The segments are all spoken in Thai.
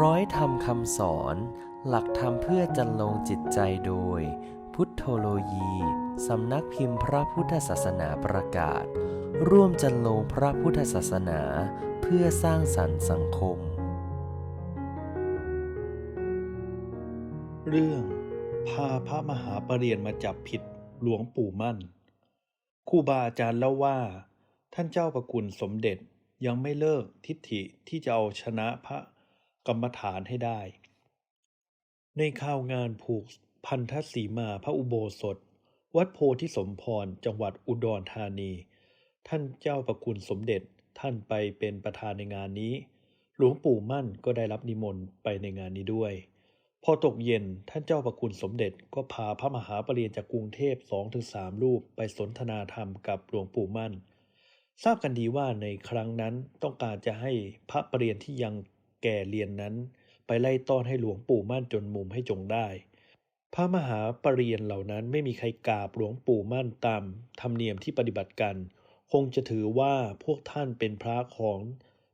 ร้อยธรรมคำสอน หลักธรรมเพื่อจันลงจิตใจโดย พุทธโลยีสำนักพิมพ์พระพุทธศาสนาประกาศ ร่วมจันลงพระพุทธศาสนา เพื่อสร้างสรรค์สังคม เรื่อง พาพระมหาปรริญญมาจับผิดหลวงปู่มั่นครูบาอาจารย์เล่าว่า ท่านเจ้าประคุณสมเด็จยังไม่เลิกทิฏฐิที่จะเอาชนะพระ กรรมฐานให้ได้ ในข่าวงานผูกพันธสีมาพระอุโบสถ วัดโพธิสมพรจังหวัดอุดรธานี ท่านเจ้าประคุณสมเด็จท่านไปเป็นประธานในงานนี้ หลวงปู่มั่นก็ได้รับนิมนต์ไปในงานนี้ด้วย พอตกเย็นท่านเจ้าประคุณสมเด็จก็พาพระมหาปรริญญจากกรุงเทพสองถึงสามรูปไปสนทนาธรรมกับหลวงปู่มั่น ทราบกันดีว่าในครั้งนั้นต้องการจะให้พระปรริญญที่ยัง แก่เรียนนั้น ไปไล่ต้อนให้หลวงปู่มั่นจนมุมให้จงได้ พระมหาปรริญญาเหล่านั้นไม่มีใครกราบหลวงปู่มั่นตามธรรมเนียมที่ปฏิบัติกัน คงจะถือว่าพวกท่านเป็นพระของ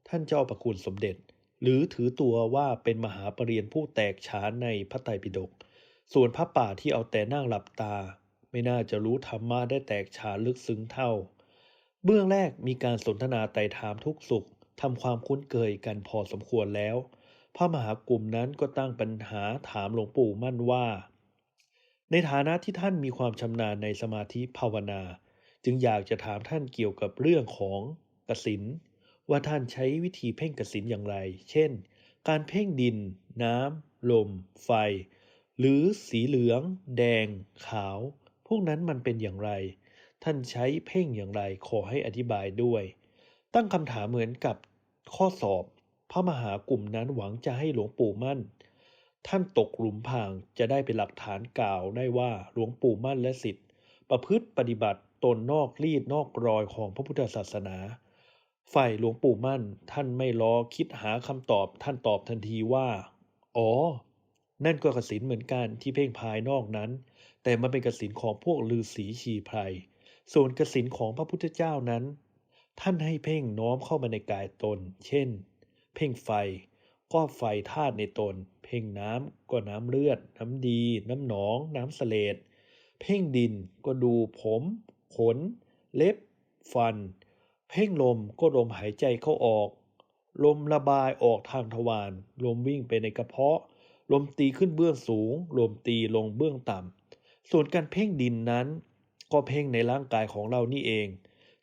ท่านเจ้าประคุณสมเด็จ หรือถือตัวว่าเป็นมหาปรริญญาผู้แตกฉานในพระไตรปิฎกส่วนพระป่าที่เอาแต่นั่งหลับตา ไม่น่าจะรู้ธรรมะได้แตกฉานลึกซึ้งเท่า เบื้องแรกมีการสนทนาไต่ถามทุกสุข ทำความคุ้นเคยกันพอสมควรแล้ว พระมหากลุ่มนั้นก็ตั้งปัญหาถามหลวงปู่มั่นว่า ในฐานะที่ท่านมีความชำนาญในสมาธิภาวนา จึงอยากจะถามท่านเกี่ยวกับเรื่องของกสินว่าท่านใช้วิธีเพ่งกสินอย่างไร เช่น การเพ่งดิน น้ำ ลม ไฟ หรือสีเหลือง แดง ขาว พวกนั้นมันเป็นอย่างไร ท่านใช้เพ่งอย่างไรขอให้อธิบายด้วย ตั้งคำถามเหมือนกับข้อสอบ พระมหากลุ่มนั้นหวังจะให้หลวงปู่มั่น ท่านตกหลุมพรางจะได้เป็นหลักฐานกล่าวได้ว่าหลวงปู่มั่นและสิทธิ์ประพฤติปฏิบัติตนนอกรีดนอกรอยของพระพุทธศาสนา ฝ่ายหลวงปู่มั่นท่านไม่รอคิดหาคำตอบท่านตอบทันทีว่า อ๋อ นั่นก็กสินเหมือนกันที่เพ่งภายนอกนั้น แต่มันเป็นกสินของพวกฤาษีชีไพรส่วนกสินของพระพุทธเจ้านั้น ท่านให้เพ่งน้อมเข้ามาในกายตน เช่น เพ่งไฟ ก็ไฟธาตุในตน เพ่งน้ำก็น้ำเลือด น้ำดี น้ำหนอง น้ำเสลดเพ่งดินก็ดูผม ขน เล็บ ฟัน เพ่งลมก็ลมหายใจเข้าออก ลมระบายออกทางทวารลมวิ่งไปในกระเพาะ ลมตีขึ้นเบื้องสูง ลมตีลงเบื้องต่ำส่วนการเพ่งดินนั้น ก็เพ่งในร่างกายของเรานี่เอง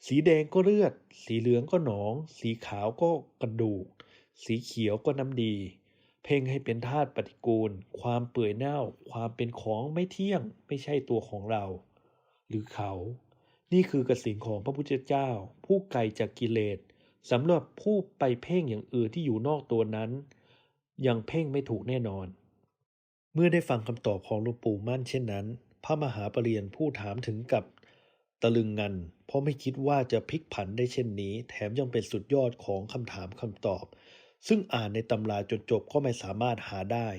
สีแดงก็เลือด สีเหลืองก็หนอง สีขาวก็กระดูก สีเขียวก็น้ำดี เพ่งให้เป็นธาตุปฏิกูล ความเปื่อยเน่า ความเป็นของไม่เที่ยง ไม่ใช่ตัวของเรา หรือเขา นี่คือกสินของพระพุทธเจ้า ผู้ไกลจากกิเลสสำหรับผู้ไปเพ่งอย่างอื่นที่อยู่นอกตัวนั้น ยังเพ่งไม่ถูกแน่นอน เมื่อได้ฟังคำตอบของหลวงปู่มั่นเช่นนั้น พระมหาปรริญญาผู้ถามถึงกับ ตะลึงงัน เพราะไม่คิดว่าจะพลิกผันได้เช่นนี้ แถมยังเป็นสุดยอดของคำถามคำตอบ ซึ่งอ่านในตำราจนจบก็ไม่สามารถหาได้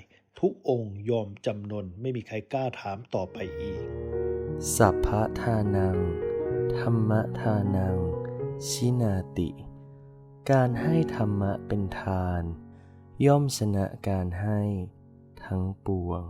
ทุกองค์ยอมจำนนไม่มีใครกล้าถามต่อไปอีก สัพพะทานัง ธรรมทานัง ชินาติ การให้ธรรมะเป็นทาน ย่อมชนะการให้ทั้งปวง